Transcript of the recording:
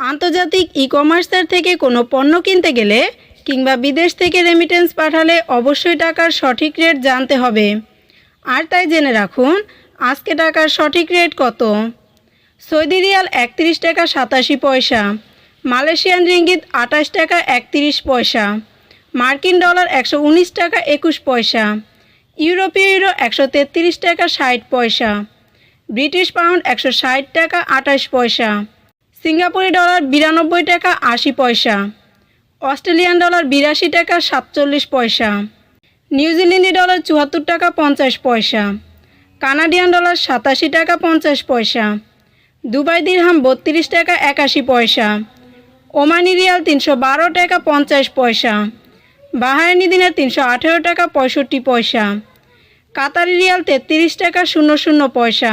আন্তর্জাতিক ই কমার্সের থেকে কোনো পণ্য কিনতে গেলে কিংবা বিদেশ থেকে রেমিটেন্স পাঠালে অবশ্যই টাকার সঠিক রেট জানতে হবে। আর তাই জেনে রাখুন, আজকে টাকার সঠিক রেট কত? সৌদি রিয়াল একত্রিশ টাকা সাতাশি পয়সা, মালয়েশিয়ান রিঙ্গিত আঠাশ টাকা একত্রিশ পয়সা, মার্কিন ডলার একশো উনিশ টাকা একুশ পয়সা, ইউরোপীয় ইউরো একশো তেত্রিশ টাকা ষাট পয়সা, ব্রিটিশ পাউন্ড একশো ষাট টাকা আঠাশ পয়সা সিঙ্গাপুরি ডলার বিরানব্বই টাকা আশি পয়সা, অস্ট্রেলিয়ান ডলার বিরাশি টাকা সাতচল্লিশ পয়সা নিউজিল্যান্ডি ডলার চুয়াত্তর টাকা পঞ্চাশ পয়সা, কানাডিয়ান ডলার সাতাশি টাকা পঞ্চাশ পয়সা, দুবাই দিরহাম বত্রিশ টাকা একাশি পয়সা, ওমানি রিয়াল তিনশো বারো টাকা পঞ্চাশ পয়সা, বাহারানি দিনের তিনশো আঠেরো টাকা পঁয়ষট্টি পয়সা, কাতারি রিয়াল তেত্রিশ টাকা শূন্য শূন্য পয়সা